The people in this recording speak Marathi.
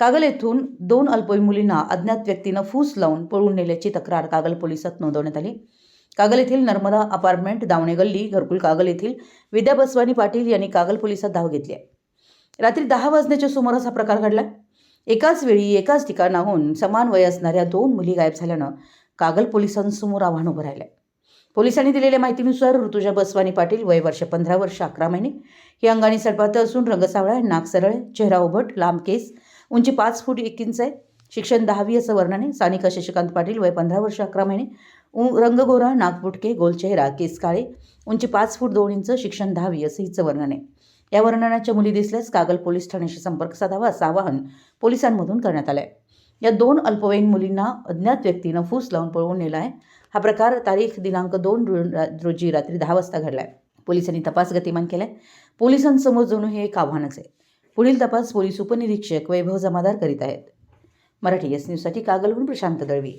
कागल येथून दोन अल्पवयीन मुलींना अज्ञात व्यक्तीनं फूस लावून पळून नेल्याची तक्रार कागल पोलिसात नोंदवण्यात आली. कागल येथील नर्मदा अपार्टमेंट दावणे गल्ली घरकुल कागल येथील विद्या बसवानी पाटील यांनी कागल पोलिसात धाव घेतली आहे. रात्री दहा वाजण्याच्या सुमारास हा प्रकार घडला. एकाच वेळी एकाच ठिकाणाहून समान वय असणाऱ्या दोन मुली गायब झाल्यानं कागल पोलिसांसमोर आव्हान उभं राहिलं पोलिसांनी दिलेल्या माहितीनुसार ऋतुजा बसवानी पाटील वय वर्ष पंधरा वर्ष अकरा महिने. ही अंगाने सडपात असून रंगसावळा नाक सरळ चेहरा उभट लांब केस उंची पाच फूट एक इंच आहे. शिक्षण दहावी असं वर्णन आहे. सानिका शशिकांत पाटील वय पंधरा वर्ष अकरा महिने. उ नागपुटके गोरा नाक केस काळे. उंची पाच फूट दोन इंच शिक्षण दहावी असं हिचं वर्णन आहे. या वर्णनाच्या मुली दिसल्यास कागल पोलीस ठाण्याशी संपर्क साधावा असं आवाहन पोलिसांमधून करण्यात आलं आहे या दोन अल्पवयीन मुलींना अज्ञात व्यक्तीनं फूस लावून पळवून नेला आहे. हा प्रकार तारीख दिनांक दोन रोजी रात्री दहा वाजता घडला आहे पोलिसांनी तपास गतिमान केला आहे पोलिसांसमोर जणू हे एक आव्हानच आहे. पुढील तपास पोलीस उपनिरीक्षक वैभव जमादार करीत आहेत. मराठी एस न्यूजसाठी कागलहून प्रशांत दळवी.